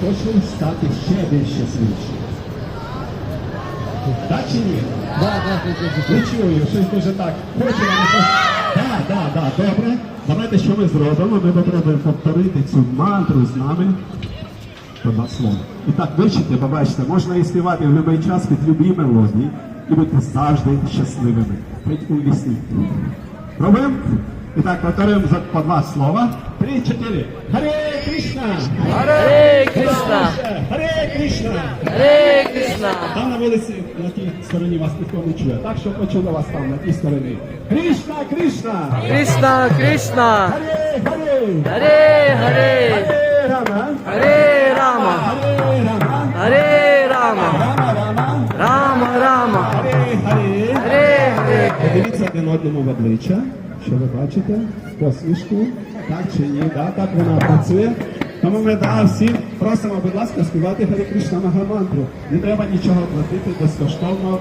хочу стати ще більш щасливішим. Так чи ні? Не чую, щось дуже так. Вам Так, так, так, добре. Давайте що ми зробимо? Ми попробуємо повторити цю мантру з нами. Одна слово. І так, вивчите, побачите, можна і співати в будь-який час під любі мелодії і бути завжди щасливими. Хоч у вісні. Пробуємо? І так, повторюємо по два слова. Три, чотири. Харе Кришна! Харе Кришна! Харе Кришна! Там на вулиці, на тій стороні вас ніхто не чує. Так що почули вас там на тій стороні. Кришна, Кришна! Кришна, Кришна! Харе, Харе! Харе Харе! Харе Рама! Харе Рама! Харе Рама! Харе Рама! Рама, Рама! Рама Рама! Харе, Харе! Харе Харе! Подивіться один одному в обличчя, що ви бачите, посмішку, так чи ні, да, так вона працює. Тому ми да, всім просимо, будь ласка, співати Кришна Магамантру. Не треба нічого платити безкоштовно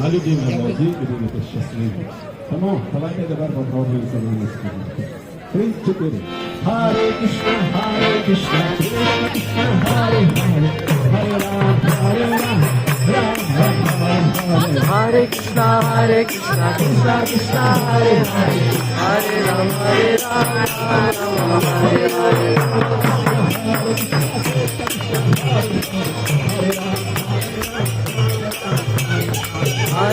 на любі мелодії і будете щасливі. Тому давайте тепер попробуємо за нами співати. Три, чотири. Кришна Кришна, Харе Харе, Харе Рам, Харе Рам, Рам, Рам, Рам, Hare Krishna, Hare Krishna, Krishna Krishna, Hare Hare, Hare Ram, Hare Ram, Ram Ram, Hare Hare.